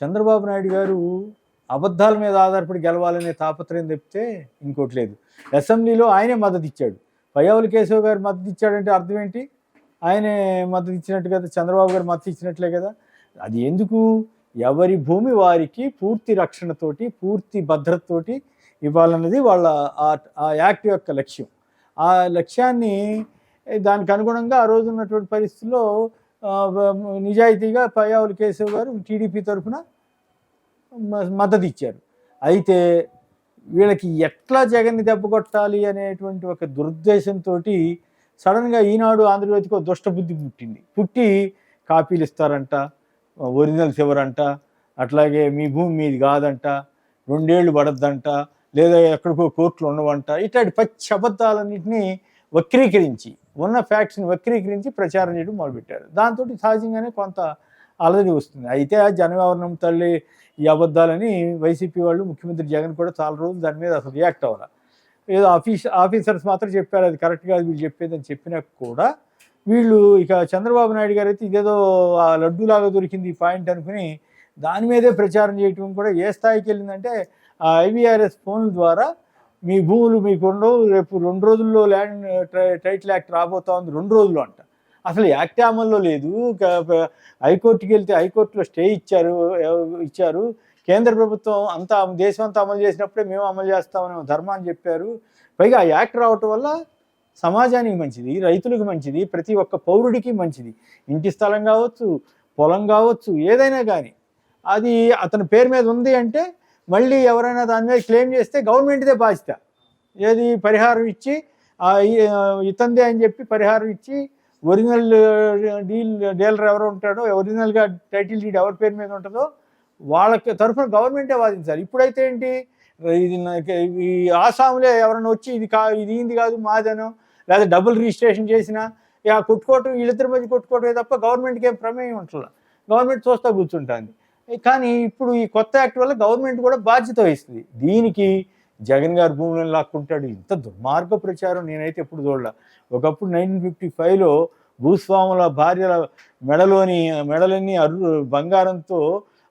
చంద్రబాబు నాయుడు గారు అబద్ధాల మీద ఆధారపడి గెలవాలనే తాపత్రయం తప్పితే ఇంకోటి లేదు. అసెంబ్లీలో ఆయనే మద్దతు ఇచ్చాడు పయ్యావుల కేశవ్ గారు మద్దతు ఇచ్చాడంటే అర్థం ఏంటి? ఆయనే మద్దతు ఇచ్చినట్టు కదా చంద్రబాబు గారు మద్దతు ఇచ్చినట్లే కదా. అది ఎందుకు? ఎవరి భూమి వారికి పూర్తి రక్షణతోటి పూర్తి భద్రతతోటి ఇవ్వాలన్నది వాళ్ళ ఆ- ఆ యాక్ట్ యొక్క లక్ష్యం. ఆ లక్ష్యాన్ని దానికి అనుగుణంగా ఆ రోజు ఉన్నటువంటి పరిస్థితుల్లో నిజాయితీగా పయ్యావుల కేశవ్ గారు టీడీపీ తరఫున మ- మద్దతు ఇచ్చారు అయితే వీళ్ళకి ఎట్లా జగన్ని దెబ్బ కొట్టాలి అనేటువంటి ఒక దురుద్దేశంతో సడన్గా ఈనాడు ఆంధ్రజ్యోతికి ఒక దుష్టబుద్ధి పుట్టింది. పుట్టి కాపీలు ఇస్తారంట ఒరిజినల్స్ ఇవ్వరంట అట్లాగే మీ భూమి మీది కాదంట రెండేళ్ళు పడద్దంట లేదా ఎక్కడికో కోర్టులు ఉండవంట ఇట్లాంటి పచ్చి అబద్ధాలన్నింటినీ వక్రీకరించి ఉన్న ఫ్యాక్ట్స్ని వక్రీకరించి ప్రచారం చేయడం మొదలుపెట్టారు. దాంతో సహజంగానే కొంత అలజడి వస్తుంది. అయితే ఆ తల్లి ఈ అబద్ధాలని వైసీపీ వాళ్ళు ముఖ్యమంత్రి జగన్ కూడా చాలా రోజులు దాని మీద అసలు రియాక్ట్ అవ్వాలి. ఏదో ఆఫీస్ ఆఫీసర్స్ మాత్రం చెప్పారు అది కరెక్ట్ కాదు వీళ్ళు చెప్పేదని చెప్పినా కూడా వీళ్ళు ఇక చంద్రబాబు నాయుడు గారు అయితే ఇదేదో ఆ లడ్డూలాగా దొరికింది ఈ పాయింట్ అనుకుని దాని మీదే ప్రచారం చేయటం కూడా ఏ స్థాయికి వెళ్ళిందంటే ఆ ఐవీఆర్ఎస్ ఫోన్ల ద్వారా మీ భూములు మీకుండవు రేపు రెండు రోజుల్లో ల్యాండ్ టైటిల్ యాక్ట్ రాబోతా ఉంది రెండు రోజుల్లో అంట. అసలు యాక్ట్ అమల్లో లేదు. హైకోర్టుకి వెళ్తే హైకోర్టులో స్టే ఇచ్చారు ఇచ్చారు. కేంద్ర ప్రభుత్వం అంతా దేశం అంతా అమలు చేసినప్పుడే మేము అమలు చేస్తామని ధర్మాన్ని చెప్పారు. పైగా ఆ యాక్ట్ రావటం వల్ల సమాజానికి మంచిది రైతులకు మంచిది ప్రతి ఒక్క పౌరుడికి మంచిది. ఇంటి స్థలం కావచ్చు పొలం కావచ్చు ఏదైనా కానీ. అది అతని పేరు మీద ఉంది అంటే మళ్ళీ ఎవరైనా దాని మీద క్లెయిమ్ చేస్తే గవర్నమెంట్దే బాధ్యత. ఏది పరిహారం ఇచ్చి ఆ ఇతందే అని చెప్పి పరిహారం ఇచ్చి ఒరిజినల్ డీల్ డీలర్ ఎవరు ఉంటాడో ఒరిజినల్గా టైటిల్ డీడ్ ఎవరి పేరు మీద ఉంటుందో వాళ్ళకి తరఫున గవర్నమెంటే వాదించాలి. ఇప్పుడైతే ఏంటి? ఇది ఈ ఆసాములే ఎవరైనా వచ్చి ఇది కా ఇది ఇంది కాదు మాదనో లేదా డబుల్ రిజిస్ట్రేషన్ చేసినా ఇక కొట్టుకోవటం వీళ్ళిద్దరి మధ్య కొట్టుకోవటమే తప్ప గవర్నమెంట్కి ఏం ప్రమేయం ఉంటుంది గవర్నమెంట్ చూస్తా కూర్చుంటుంది. కానీ ఇప్పుడు ఈ కొత్త యాక్ట్ వల్ల గవర్నమెంట్ కూడా బాధ్యత వహిస్తుంది. దీనికి జగన్ గారు భూములను లాక్కుంటాడు. ఇంత దుర్మార్గ ప్రచారం నేనైతే ఎప్పుడు చూడలే. ఒకప్పుడు నైన్టీన్ ఫిఫ్టీ ఫైవ్లో భూస్వాముల భార్యల మెడలోని మెడలన్నీ అరు బంగారంతో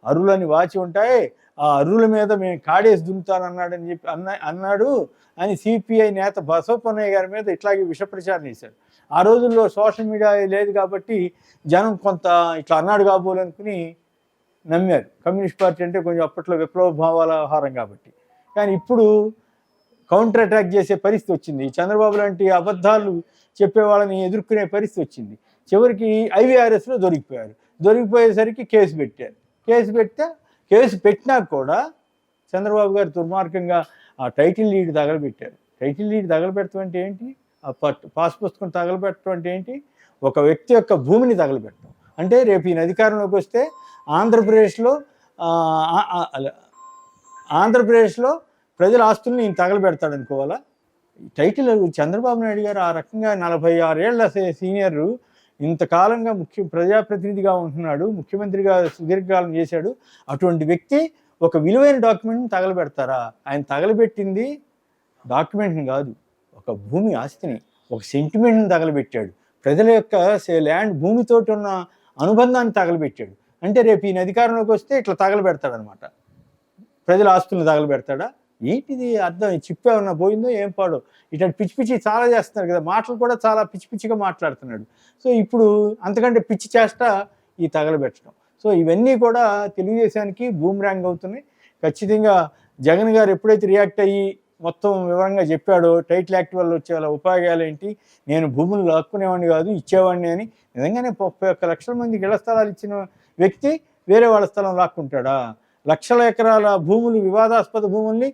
అరులని వాచి ఉంటాయి. ఆ అరుల మీద మేము కాడేసి దున్నుతానన్నాడని చెప్పి అన్న అన్నాడు అని సిపిఐ నేత బసవపన్నయ్య గారి మీద ఇట్లాగే విష ప్రచారం చేశాడు ఆ రోజుల్లో సోషల్ మీడియా లేదు కాబట్టి జనం కొంత ఇట్లా అన్నాడు కాబోలు అనుకుని నమ్మారు. కమ్యూనిస్ట్ పార్టీ అంటే కొంచెం అప్పట్లో విప్లవ భావాల ఆహారం కాబట్టి. కానీ ఇప్పుడు కౌంటర్ అటాక్ చేసే పరిస్థితి వచ్చింది. చంద్రబాబు లాంటి అబద్ధాలు చెప్పే వాళ్ళని ఎదుర్కొనే పరిస్థితి వచ్చింది. చివరికి ఐవీఆర్ఎస్లో దొరికిపోయారు. దొరికిపోయేసరికి కేసు పెట్టారు. కేసు పెడితే కేసు పెట్టినా కూడా చంద్రబాబు గారు దుర్మార్గంగా ఆ టైటిల్ లీడ్ తగలబెట్టారు. టైటిల్ లీడ్ తగలబెట్టడం అంటే ఏంటి? ఆ పట్ పాస్ పుస్తకం తగలబెట్టడం అంటే ఏంటి? ఒక వ్యక్తి యొక్క భూమిని తగలబెట్టడం. అంటే రేపు ఈయన అధికారంలోకి వస్తే ఆంధ్రప్రదేశ్లో ఆంధ్రప్రదేశ్లో ప్రజల ఆస్తుల్ని ఈయన తగలబెడతాడు అనుకోవాలా ఈ టైటిల్ చంద్రబాబు నాయుడు గారు ఆ రకంగా నలభై ఆరేళ్ళ సీనియర్ ఇంతకాలంగా ముఖ్య ప్రజాప్రతినిధిగా ఉంటున్నాడు ముఖ్యమంత్రిగా సుదీర్ఘకాలం చేశాడు. అటువంటి వ్యక్తి ఒక విలువైన డాక్యుమెంట్ని తగలబెడతారా? ఆయన తగలబెట్టింది డాక్యుమెంట్ని కాదు ఒక భూమి ఆస్తిని ఒక సెంటిమెంట్ని తగలబెట్టాడు. ప్రజల యొక్క సే- ల్యాండ్ భూమితోటి ఉన్న అనుబంధాన్ని తగలబెట్టాడు. అంటే రేపు ఈయన అధికారంలోకి వస్తే ఇట్లా తగలబెడతాడనమాట. ప్రజల ఆస్తులను తగలబెడతాడా? ఏంటిది అర్థం? ఈ చిప్పే పోయిందో ఏం పాడో? ఇట్లాంటి పిచ్చి పిచ్చి చాలా చేస్తున్నారు కదా మాటలు కూడా చాలా పిచ్చి పిచ్చిగా మాట్లాడుతున్నాడు. సో ఇప్పుడు అంతకంటే పిచ్చి చేష్ట ఈ తగలబెట్టడం. సో ఇవన్నీ కూడా తెలుగుదేశానికి బూమ్రాంగ్ అవుతున్నాయి. ఖచ్చితంగా జగన్ గారు ఎప్పుడైతే రియాక్ట్ అయ్యి మొత్తం వివరంగా చెప్పాడో టైటిల్ యాక్ట్ వల్ల వచ్చే వాళ్ళ ఉపయోగాలు ఏంటి? నేను భూములు లాక్కునేవాడిని కాదు ఇచ్చేవాడిని అని. నిజంగానే ముప్పై ఒక్క లక్షల మందికి ఇళ్ళ స్థలాలు ఇచ్చిన వ్యక్తి వేరే వాళ్ళ స్థలం లాక్కుంటాడా? లక్షల ఎకరాల భూములు వివాదాస్పద భూముల్ని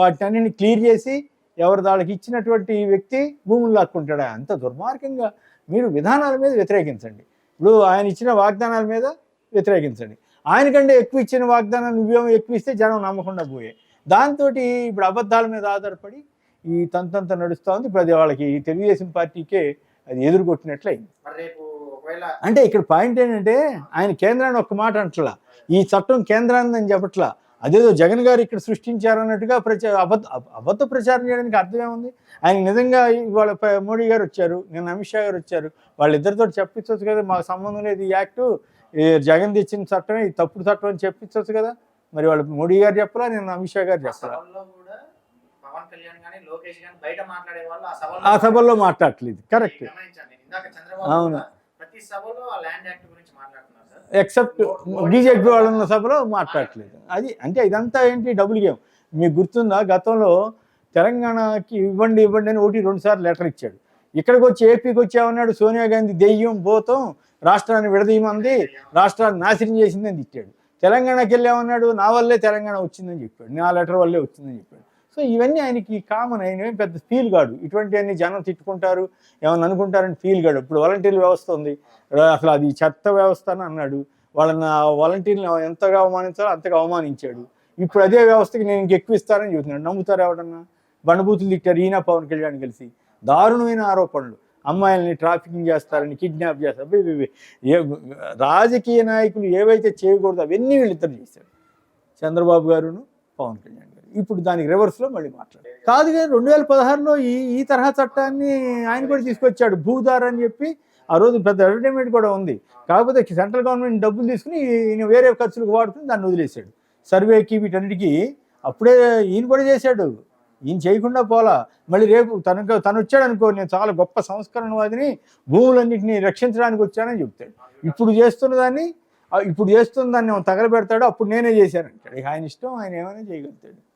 వాటిని క్లియర్ చేసి ఎవరి దానికి ఇచ్చినటువంటి వ్యక్తి భూములు లాక్కుంటాడా? అంత దుర్మార్గంగా మీరు విధానాల మీద వ్యతిరేకించండి. ఇప్పుడు ఆయన ఇచ్చిన వాగ్దానాల మీద వ్యతిరేకించండి. ఆయనకంటే ఎక్కువ ఇచ్చిన వాగ్దానం నువ్వేమో ఎక్కువ ఇస్తే జనం నమ్మకుండా పోయే. దాంతో ఇప్పుడు అబద్ధాల మీద ఆధారపడి ఈ తంతంత నడుస్తూ ఉంది ఇప్పుడు అది వాళ్ళకి తెలుగుదేశం పార్టీకే అది ఎదురుకొట్టినట్లయింది. రేపు అంటే ఇక్కడ పాయింట్ ఏంటంటే ఆయన కేంద్రాన్ని ఒక్క మాట అంటలా. ఈ చట్టం కేంద్రాన్ని అని చెప్పట్లా. అదేదో జగన్ గారు ఇక్కడ సృష్టించారన్నట్టుగా ప్రచార అబద్ధ అబ- అబద్ధ ప్రచారం చేయడానికి అర్థమేముంది ఆయన నిజంగా ఇవాళ మోడీ గారు వచ్చారు నిన్న అమిత్ షా గారు వచ్చారు. వాళ్ళిద్దరితో చెప్పించవచ్చు కదా మాకు సంబంధం లేదు ఈ యాక్ట్. ఈ జగన్ తెచ్చిన చట్టమే ఇది తప్పుడు చట్టం అని చెప్పించవచ్చు కదా. మరి వాళ్ళు మోడీ గారు చెప్పలా నేను అమిత్ షా గారు వాళ్ళు ఆ సభలో ఆ సభల్లో మాట్లాడట్లేదు. కరెక్ట్. అవును. ఎక్సెప్ట్ బీజేపీ వాళ్ళు ఉన్న సభలో మాట్లాడట్లేదు. అది అంటే ఇదంతా ఏంటి డబుల్ గేమ్ మీకు గుర్తుందా? గతంలో తెలంగాణకి ఇవ్వండి ఇవ్వండి అని ఒకటి రెండు సార్లు లెటర్ ఇచ్చాడు. ఇక్కడికి వచ్చి ఏపీకి వచ్చామన్నాడు సోనియా గాంధీ దెయ్యం పోతాం రాష్ట్రాన్ని విడదీయమంది రాష్ట్రాన్ని నాశనం చేసిందని తిట్టాడు. తెలంగాణకి వెళ్ళామన్నాడు నా వల్లే తెలంగాణ వచ్చిందని చెప్పాడు. నా లెటర్ వల్లే వచ్చిందని చెప్పాడు. సో ఇవన్నీ ఆయనకి కామన్ ఆయన పెద్ద ఫీల్ కాడు. ఇటువంటి అన్ని జనం తిట్టుకుంటారు ఏమన్నా అనుకుంటారని ఫీల్ కాడు. ఇప్పుడు వాలంటీర్ వ్యవస్థ ఉంది. అసలు అది చెత్త వ్యవస్థ అని అన్నాడు. వాళ్ళని ఆ వాలంటీర్ని ఎంతగా అవమానించాలో అంతగా అవమానించాడు. ఇప్పుడు అదే వ్యవస్థకి నేను ఇంక ఎక్కువ ఇస్తానని చూస్తున్నాడు. నమ్ముతారు ఎవడన్నా బండబూతులు తిట్టారు ఈయన పవన్ కళ్యాణ్ కలిసి. దారుణమైన ఆరోపణలు. అమ్మాయిల్ని ట్రాఫికింగ్ చేస్తారని కిడ్నాప్ చేస్తారు రాజకీయ నాయకులు ఏవైతే చేయకూడదు అవన్నీ వీళ్ళిద్దరు చేశారు. చంద్రబాబు గారును పవన్ కళ్యాణ్ ఇప్పుడు దానికి రివర్స్లో మళ్ళీ మాట్లాడు. కాదు కానీ రెండు వేల పదహారులో ఈ ఈ తరహా చట్టాన్ని ఆయన కూడా తీసుకొచ్చాడు. భూదార్ అని చెప్పి ఆ రోజు పెద్ద అడ్వర్టైజ్మెంట్ కూడా ఉంది. కాకపోతే సెంట్రల్ గవర్నమెంట్ డబ్బులు తీసుకుని ఈయన వేరే ఖర్చులకు వాడుకుని దాన్ని వదిలేశాడు. సర్వేకి వీటన్నిటికీ అప్పుడే ఈయన కూడా చేశాడు. ఈయన చేయకుండా పోలా. మళ్ళీ రేపు తనకు తను వచ్చాడు అనుకో నేను చాలా గొప్ప సంస్కరణవాదిని భూములన్నింటినీ రక్షించడానికి వచ్చానని చెప్తాడు. ఇప్పుడు చేస్తున్న దాన్ని ఇప్పుడు చేస్తున్న దాన్ని తగలబెడతాడు. అప్పుడు నేనే చేశానంటాడు ఇక ఆయన ఇష్టం ఆయన ఏమైనా చేయగలుగుతాడు.